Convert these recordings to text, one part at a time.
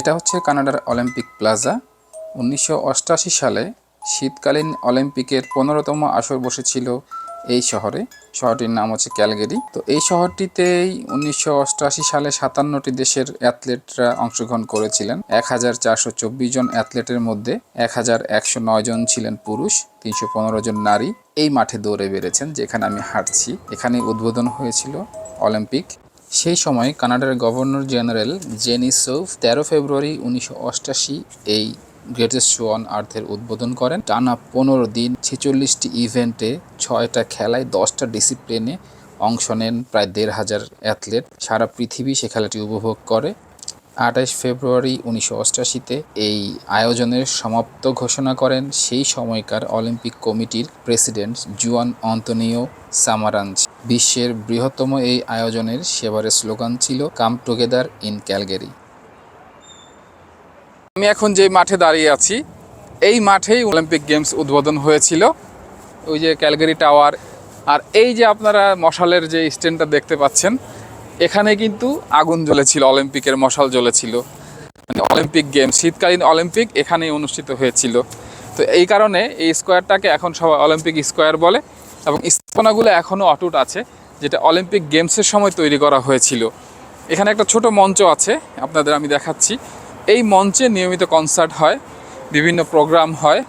এটা হচ্ছে কানাডার অলিম্পিক প্লাজা। উনিশশো সালে শীতকালীন অলিম্পিকের পনেরোতম আসর বসেছিল এই শহরে। শহরটির নাম হচ্ছে ক্যালগেরি। তো এই শহরটিতেই উনিশশো সালে সাতান্নটি দেশের অ্যাথলেটরা অংশগ্রহণ করেছিলেন। এক হাজার চারশো চব্বিশ জন অ্যাথলেটের মধ্যে এক হাজার একশো নয় জন ছিলেন পুরুষ, তিনশো পনেরো জন নারী। এই মাঠে দৌড়ে বেড়েছেন, যেখানে আমি হাঁটছি। এখানে উদ্বোধন হয়েছিল অলিম্পিক। সেই সময় কানাডার গভর্নর জেনারেল জেনি সৌফ তেরো ফেব্রুয়ারি উনিশশো এই গ্রেটেস্ট শো অন আর্থের উদ্বোধন করেন। টানা পনেরো দিন ছেচল্লিশটি ইভেন্টে ছয়টা খেলায় দশটা ডিসিপ্লিনে অংশ নেন প্রায় দেড় হাজার অ্যাথলেট। সারা পৃথিবী সে খেলাটি উপভোগ করে। আঠাশ ফেব্রুয়ারি উনিশশো অষ্টাশিতে এই আয়োজনের সমাপ্ত ঘোষণা করেন। সেই সময়কার অলিম্পিক কমিটির প্রেসিডেন্ট জুয়ান অন্তনিও সামারাঞ্জ বিশ্বের বৃহত্তম এই আয়োজনের সেবারের স্লোগান ছিল, কাম টুগেদার ইন ক্যালগেরি আমি এখন যে মাঠে দাঁড়িয়ে আছি, এই মাঠেই অলিম্পিক গেমস উদ্বোধন হয়েছিল। ওই যে ক্যালগেরি টাওয়ার, আর এই যে আপনারা মশালের যে স্ট্যান্ডটা দেখতে পাচ্ছেন, এখানে কিন্তু আগুন জ্বলেছিল, অলিম্পিকের মশাল জ্বলেছিল। মানে অলিম্পিক গেম শীতকালীন অলিম্পিক এখানেই অনুষ্ঠিত হয়েছিল। তো এই কারণে এই স্কোয়ারটাকে এখন সবাই অলিম্পিক স্কোয়ার বলে। এবং স্থাপনাগুলো এখনও অটুট আছে, যেটা অলিম্পিক গেমসের সময় তৈরি করা হয়েছিল। এখানে একটা ছোট মঞ্চ আছে, আপনাদের আমি দেখাচ্ছি। এই মঞ্চে নিয়মিত কনসার্ট হয়, বিভিন্ন প্রোগ্রাম হয়,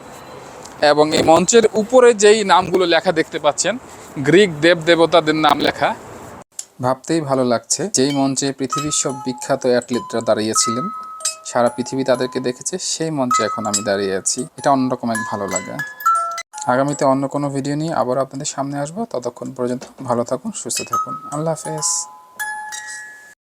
এবং এই মঞ্চের উপরে যেই নামগুলো লেখা দেখতে পাচ্ছেন গ্রিক দেব দেবতাদের নাম লেখা। ভাবতেই ভালো লাগছে, যেই মঞ্চে পৃথিবীর সব বিখ্যাত অ্যাথলিটরা দাঁড়িয়েছিলেন, সারা পৃথিবী তাদেরকে দেখেছে, সেই মঞ্চে এখন আমি দাঁড়িয়ে আছি। এটা অন্যরকম এক ভালো লাগা। আগামীতে অন্য কোনো ভিডিও নিয়ে আবার আপনাদের সামনে আসব। ততক্ষণ পর্যন্ত ভালো থাকুন, সুস্থ থাকুন। আল্লাহ হাফেজ।